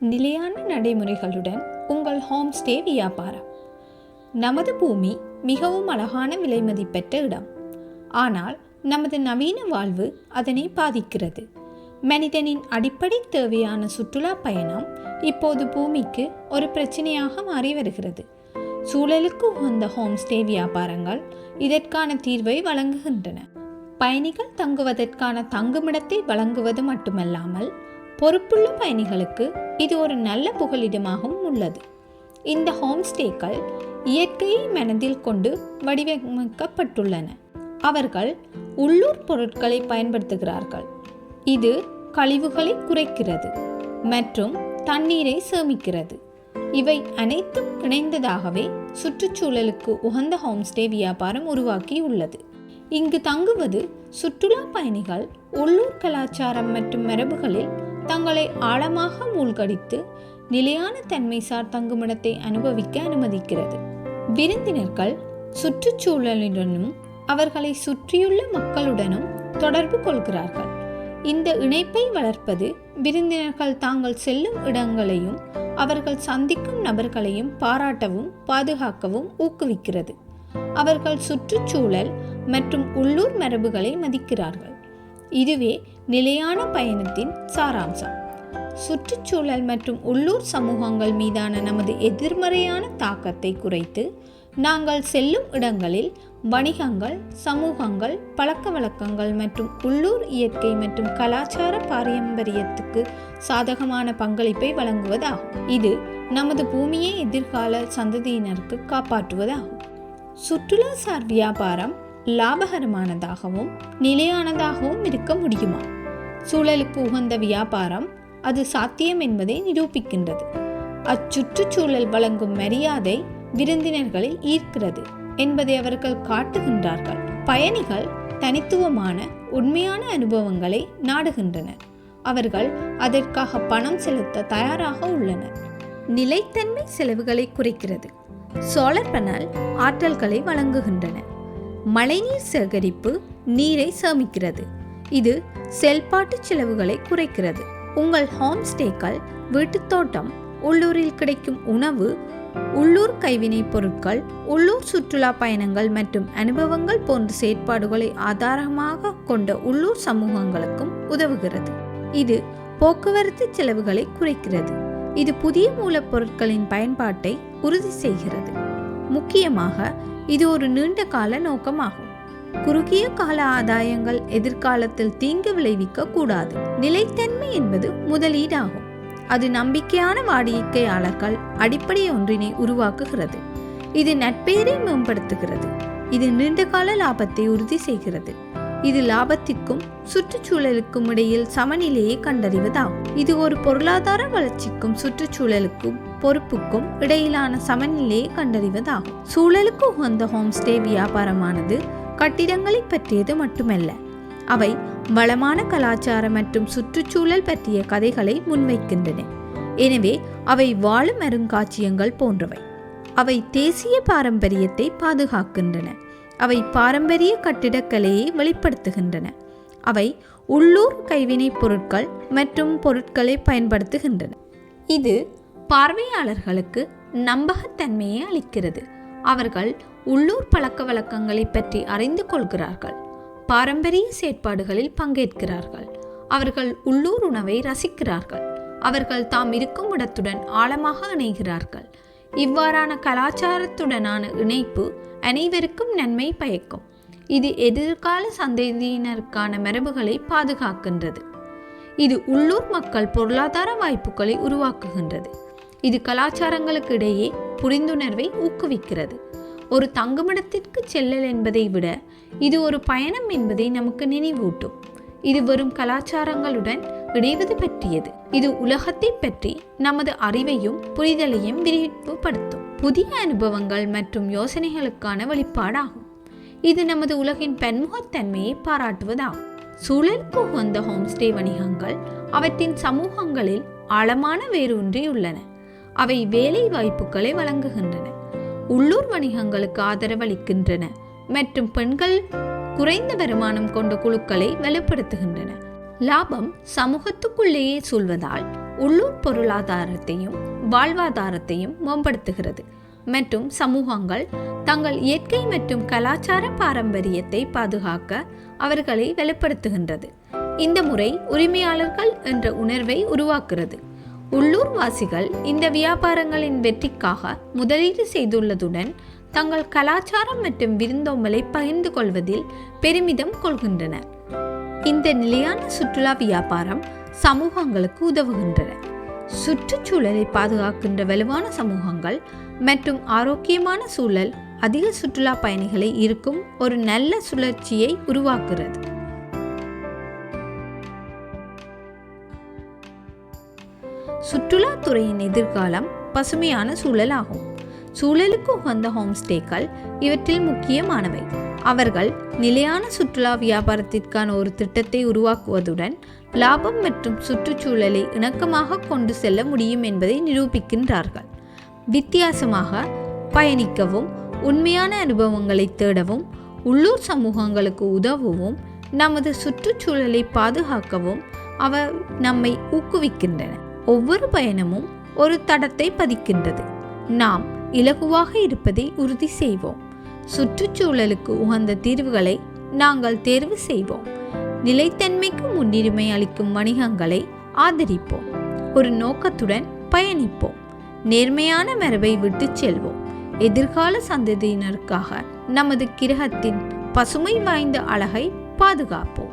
நிலையான நடைமுறைகளுடன் உங்கள் home stay வியாபாரம். நமது பூமி மிகவும் அழகான விலை மதிப்பெற்ற இடம். ஆனால் நமது நவீன வாழ்வு அதனை பாதிக்கிறது. மனிதனின் அடிப்படை தேவையான சுற்றுலா பயணம் இப்போது பூமிக்கு ஒரு பிரச்சனையாக மாறி வருகிறது. சூழலுக்கு உகந்த ஹோம் ஸ்டே வியாபாரங்கள் இதற்கான தீர்வை வழங்குகின்றன. பயணிகள் தங்குவதற்கான தங்குமிடத்தை வழங்குவது மட்டுமல்லாமல் பொறுப்புள்ள பயணிகளுக்கு இது ஒரு நல்ல புகலிடமாகவும் உள்ளது. இந்த ஹோம் ஸ்டேக்கள் இயற்கையை மனதில் கொண்டு வடிவமைக்கப்பட்டுள்ளன. அவர்கள் உள்ளூர் பொருட்களை பயன்படுத்துகிறார்கள். இது கழிவுகளை குறைக்கிறது மற்றும் தண்ணீரை சேமிக்கிறது. இவை அனைத்தும் இணைந்ததாகவே சுற்றுச்சூழலுக்கு உகந்த ஹோம்ஸ்டே வியாபாரம் உருவாக்கி உள்ளது இங்கு தங்குவது சுற்றுலா பயணிகள் உள்ளூர் கலாச்சாரம் மற்றும் மரபுகளில் தங்களை ஆழமாக மூழ்கடித்து நிலையான தன்மைசார் தங்குமிடத்தை அனுபவிக்க அனுமதிக்கிறது. விருந்தினர்கள் சுற்றுச்சூழலுடனும் அவர்களை சுற்றியுள்ள மக்களுடனும் தொடர்பு கொள்கிறார்கள். இந்த இணைப்பை வளர்ப்பது விருந்தினர்கள் தாங்கள் செல்லும் இடங்களையும் அவர்கள் சந்திக்கும் நபர்களையும் பாராட்டவும் பாதுகாக்கவும் ஊக்குவிக்கிறது. அவர்கள் சுற்றுச்சூழல் மற்றும் உள்ளூர் மரபுகளை மதிக்கிறார்கள். இதுவே நிலையான பயணத்தின் சாராம்சம். சுற்றுச்சூழல் மற்றும் உள்ளூர் சமூகங்கள் மீதான நமது எதிர்மறையான தாக்கத்தை குறைத்து நாங்கள் செல்லும் இடங்களில் வணிகங்கள் சமூகங்கள் பழக்க வழக்கங்கள் மற்றும் உள்ளூர் இயற்கை மற்றும் கலாச்சார பாரம்பரியத்துக்கு சாதகமான பங்களிப்பை வழங்குவதாகும். இது நமது பூமியை எதிர்கால சந்ததியினருக்கு காப்பாற்றுவதாகும். சுற்றுலாசார் வியாபாரம் லாபகரமானதாகவும் நிலையானதாகவும் இருக்க முடியுமா? சூழலுக்கு உகந்த வியாபாரம் அது சாத்தியம் என்பதை நிரூபிக்கின்றது. அச்சுற்றுச்சூழல் வழங்கும் மரியாதை விருந்தினர்களை ஈர்க்கிறது என்பதை அவர்கள் காட்டுகின்றார்கள். பயணிகள் தனித்துவமான உண்மையான அனுபவங்களை நாடுகின்றனர். அவர்கள் அதற்காக பணம் செலுத்த தயாராக உள்ளனர். நிலைத்தன்மை செலவுகளை குறைக்கிறது. சோலார் பேனல் ஆற்றல்களை வழங்குகின்றன. மழைநீர் சேகரிப்பு நீரை சேமிக்கிறது. இது செயல்பாட்டு செலவுகளை குறைக்கிறது. உங்கள் ஹோம் ஸ்டேக்கள் வீட்டுத் தோட்டம் உள்ளூரில் கிடைக்கும் உணவு உள்ளூர் கைவினைப் பொருட்கள் உள்ளூர் சுற்றுலா பயணங்கள் மற்றும் அனுபவங்கள் போன்ற செயற்பாடுகளை ஆதாரமாக கொண்ட உள்ளூர் சமூகங்களுக்கும் உதவுகிறது. இது போக்குவரத்து செலவுகளை குறைக்கிறது. இது புதிய மூலப்பொருட்களின் பயன்பாட்டை உறுதி செய்கிறது. முக்கியமாக இது ஒரு நீண்ட கால நோக்கமாகும். குறுகிய கால ஆதாயங்கள் எதிர்காலத்தில் தீங்கு விளைவிக்க கூடாது நிலைத்தன்மை என்பது முதலீடாகும். அது நம்பிக்கையான வாடிக்கையாளர்கள் அடிப்படை ஒன்றினை உருவாக்குகிறது. இது நட்பெயரை மேம்படுத்துகிறது. இது நீண்டகால லாபத்தை உறுதி செய்கிறது. இது லாபத்திற்கும் சுற்றுச்சூழலுக்கும் இடையில் சமநிலையை கண்டறிவதாகும். இது ஒரு பொருளாதார வளர்ச்சிக்கும் சுற்றுச்சூழலுக்கும் பொறுப்புக்கும் இடையிலான சமநிலையை கண்டறிவதாகும். சூழலுக்கு உகந்த ஹோம்ஸ்டே வியாபாரமானது கட்டிடங்களை பற்றியது மட்டுமல்ல. அவை வளமான கலாச்சாரம் மற்றும் சுற்றுச்சூழல் பற்றிய கதைகளை முன்வைக்கின்றன. எனவே அவை வாழும் அருங்காட்சியங்கள் போன்றவை. அவை தேசிய பாரம்பரியத்தை பாதுகாக்கின்றன. அவை பாரம்பரிய கட்டிடக்கலையை வெளிப்படுத்துகின்றன. அவை உள்ளூர் கைவினைப் பொருட்கள் மற்றும் பொருட்களை பயன்படுத்துகின்றன. இது பார்வையாளர்களுக்கு நம்பகத்தன்மையை அளிக்கிறது. அவர்கள் உள்ளூர் பழக்க வழக்கங்களை பற்றி அறிந்து கொள்கிறார்கள். பாரம்பரிய செயற்பாடுகளில் பங்கேற்கிறார்கள். அவர்கள் உள்ளூர் உணவை ரசிக்கிறார்கள். அவர்கள் தாம் இருக்கும் இடத்துடன் ஆழமாக இணைகிறார்கள். இவ்வாறான கலாச்சாரத்துடனான இணைப்பு அனைவருக்கும் நன்மை பயக்கும். இது எதிர்கால சந்ததியினருக்கான மரபுகளை பாதுகாக்கின்றது. இது உள்ளூர் மக்கள் பொருளாதார வாய்ப்புகளை உருவாக்குகின்றது. இது கலாச்சாரங்களுக்கு இடையே புரிந்துணர்வை ஊக்குவிக்கிறது. ஒரு தங்குமிடத்திற்கு செல்லல் என்பதை விட இது ஒரு பயணம் என்பதை நமக்கு நினைவூட்டும். இது வரும் கலாச்சாரங்களுடன் இணைவது பற்றியது. இது உலகத்தை பற்றி நமது அறிவையும் புரிதலையும் விரிவுபடுத்தும். புதிய அனுபவங்கள் மற்றும் யோசனைகளுக்கான வழிபாடாகும் இது நமது உலகின் பன்முகத்தன்மையை பாராட்டுவதாகும். சூழலுக்கு உகந்த ஹோம்ஸ்டே வணிகங்கள் அவற்றின் சமூகங்களில் ஆழமான வேரூன்றியுள்ளன. அவை வேலை வாய்ப்புகளை வழங்குகின்றன. உள்ளூர் வணிகங்களுக்கு ஆதரவளிக்கின்றன மற்றும் பெண்கள் குறைந்த வருமானம் கொண்ட குழுக்களை வலுப்படுத்துகின்றன. லாபம் சமூகத்துக்குள்ளேயே சொல்வதால் உள்ளூர் பொருளாதாரத்தையும் வாழ்வாதாரத்தையும் மேம்படுத்துகிறது மற்றும் சமூகங்கள் தங்கள் இயற்கை மற்றும் கலாச்சார பாரம்பரியத்தை பாதுகாக்க அவர்களை வெளிப்படுத்துகின்றது இந்த முறை உரிமையாளர்கள் என்ற உணர்வை உருவாக்குகிறது. உள்ளூர் வாசிகள் இந்த வியாபாரங்களின் வெற்றிக்காக முதலீடு செய்துள்ளதுடன் தங்கள் கலாச்சாரம் மற்றும் விருந்தோம்பலை பகிர்ந்து கொள்வதில் பெருமிதம் கொள்கின்றனர் இந்த நிலையான சுற்றுலா வியாபாரம் சமூகங்களுக்கு உதவுகின்றன. சுற்றுச்சூழலை பாதுகாக்கின்ற வலுவான சமூகங்கள் மற்றும் ஆரோக்கியமான சூழல் அதிக சுற்றுலா பயணிகளை இருக்கும் ஒரு நல்ல சுழற்சியை உருவாக்குகிறது. சுற்றுலாத்துறையின் எதிர்காலம் பசுமையான சூழலாகும். சூழலுக்கு உகந்த ஹோம்ஸ்டேக்கள் இவற்றில் முக்கியமானவை. அவர்கள் நிலையான சுற்றுலா வியாபாரத்திற்கான ஒரு திட்டத்தை உருவாக்குவதுடன் லாபம் மற்றும் சுற்றுச்சூழலை இணக்கமாக கொண்டு செல்ல முடியும் என்பதை நிரூபிக்கின்றார்கள். வித்தியாசமாக பயணிக்கவும் உண்மையான அனுபவங்களை தேடவும் உள்ளூர் சமூகங்களுக்கு உதவவும் நமது சுற்றுச்சூழலை பாதுகாக்கவும் அவ நம்மை ஊக்குவிக்கின்றன ஒவ்வொரு பயணமும் ஒரு தடத்தை பதிக்கின்றது. நாம் இலகுவாக இருப்பதை உறுதி செய்வோம். சுற்றுச்சூழலுக்கு உகந்த தீர்வுகளை நாங்கள் தேர்வு செய்வோம். நிலைத்தன்மைக்கு முன்னுரிமை அளிக்கும் வணிகங்களை ஆதரிப்போம். ஒரு நோக்கத்துடன் பயணிப்போம். நேர்மையான மரபை விட்டுச் செல்வோம். எதிர்கால சந்ததியினருக்காக நமது கிரகத்தின் பசுமை வாய்ந்த அழகை பாதுகாப்போம்.